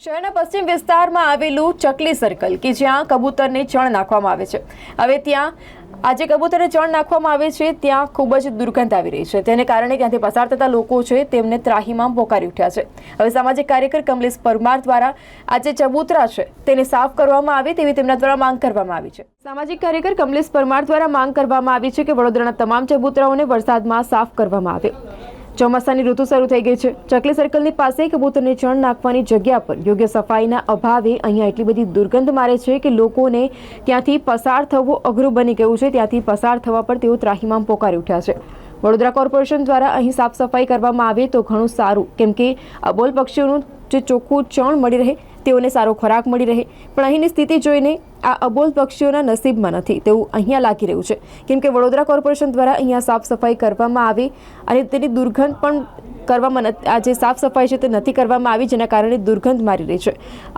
શહેરના પશ્ચિમ વિસ્તારમાં આવેલું ચકલી સર્કલ કે જ્યાં કબૂતરને ચણ નાખવામાં આવે છે. હવે ત્યાં, આજે કબૂતરને ચણ નાખવામાં આવે છે, ત્યાં ખૂબ જ દુર્ગંધ આવી રહી છે. તેને કારણે ત્યાંથી પસાર થતા લોકો છે, તેમને ત્રાહીમાં પોકારી ઉઠ્યા છે. હવે સામાજિક કાર્યકર કમલેશ પરમાર દ્વારા આજે ચબૂતરા છે, તેને સાફ કરવામાં આવે તેવી તેમના દ્વારા માંગ કરવામાં આવી છે. સામાજિક કાર્યકર કમલેશ પરમાર દ્વારા માંગ કરવામાં આવી છે કે વડોદરાના તમામ ચબૂતરાઓને વરસાદમાં સાફ કરવામાં આવે. ચોમાસાની ઋતુ શરૂ થઈ ગઈ છે. ચકલી સર્કલની પાસે કબૂતરને ચણ નાખવાની જગ્યા પર યોગ્ય સફાઈના અભાવે અહીંયા એટલી બધી દુર્ગંધ મારે છે કે લોકોને ત્યાંથી પસાર થવું અઘરું બની ગયું છે. ત્યાંથી પસાર થવા પર તેઓ ત્રાહીમામ પોકારી ઉઠ્યા છે. વડોદરા કોર્પોરેશન દ્વારા અહીં સાફ સફાઈ કરવામાં આવે તો ઘણું સારું. કેમ કે અબોલ પક્ષીઓનું જે ચોખ્ખું ચણ મળી રહે તેઓને સારો ખોરાક મળી રહે. પણ અહીંની સ્થિતિ જોઈને આ અબોલ પક્ષીઓના નસીબમાં નથી. તેવું અહીંયા લાગી રહ્યું છે. કેમ કે વડોદરા કોર્પોરેશન દ્વારા અહીંયા સાફ સફાઈ કરવામાં આવી અને તેની દુર્ગંધ પણ કરવામાં આ જે સાફ સફાઈ છે તે નથી કરવામાં આવી, જેના કારણે દુર્ગંધ મારી રહી છે.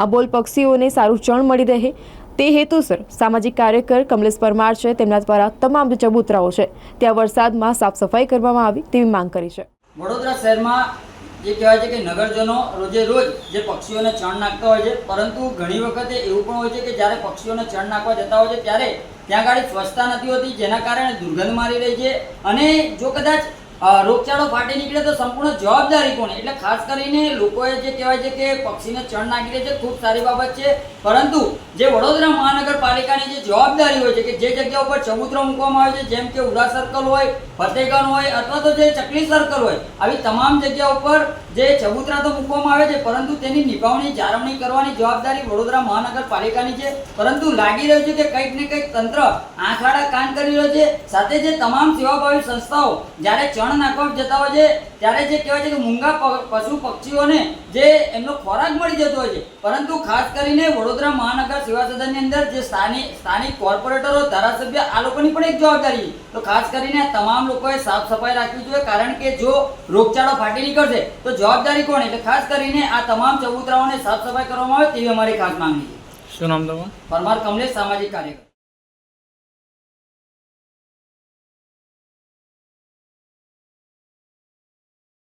અબોલ પક્ષીઓને સારું ચણ મળી રહે. તે હેતુસર સામાજિક કાર્યકર કમલેશ પરમાર છે. તેમના દ્વારા તમામ ચબૂતરાઓ છે. ત્યાં વરસાદમાં સાફ સફાઈ કરવામાં આવી તેવી માંગ કરી છે. વડોદરા શહેરમાં જે કહેવાય છે કે નગરજનો રોજે રોજ જે પક્ષીઓને ચણ નાખતા હોય છે, પરંતુ ઘણી વખતે એવું પણ હોય છે કે જ્યારે પક્ષીઓને ચણ નાખવા જતા હોય છે, ત્યારે ત્યાં આગળ સ્વચ્છતા નથી હોતી, જેના કારણે દુર્ગંધ મારી રહી છે. અને જો કદાચ રોગચાળો ફાટી નીકળે તો સંપૂર્ણ જવાબદારી કોની એટલે ખાસ કરીને લોકોએ જે કહેવાય છે કે પક્ષીને ચણ નાખી દે છે, ખૂબ સારી બાબત છે. પરંતુ જે વડોદરા મહાનગરપાલિકાની જે જવાબદારી હોય છે કે જે જગ્યા ઉપર ચબૂતરો મૂકવામાં આવે છે, જેમ કે ઉડા સર્કલ હોય, ફતેગન હોય, અથવા તો જે ચકલી સર્કલ હોય, આવી તમામ જગ્યા ઉપર જે ચબૂતરા તો મૂકવામાં આવે છે, પરંતુ તેની નિભાવણી, જાળવણી કરવાની જવાબદારી વડોદરા મહાનગરપાલિકાની છે. પરંતુ લાગી રહ્યું છે કે કંઈક ને કંઈક તંત્ર આંખાડા કાન કરી રહ્યો છે. સાથે જે તમામ સેવાભાવી સંસ્થાઓ જ્યારે ચણ નાખવા જતા હોય છે, ત્યારે જે કહેવાય છે કે મૂંગા પશુ પક્ષીઓને જે એમનો ખોરાક મળી જતો હોય છે. પરંતુ ખાસ કરીને વડોદરા મહાનગર સેવા સદનની અંદર જે સ્થાનિક સ્થાનિક કોર્પોરેટરો, ધારાસભ્ય, આ લોકોની પણ એક જવાબદારી તો ખાસ કરીને તમામ લોકોએ સાફ સફાઈ રાખવી જોઈએ, કારણ કે જો રોગચાળો ફાટી નીકળશે, તો જવાબદારી કોણ? એટલે ખાસ કરીને આ તમામ ચબૂતરાઓને સાફ સફાઈ કરવામાં આવે તેવી અમારી ખાસ માંગણી છે. શું નામ તમારું? પરમાર કમલેશ સામાજિક કાર્યકર.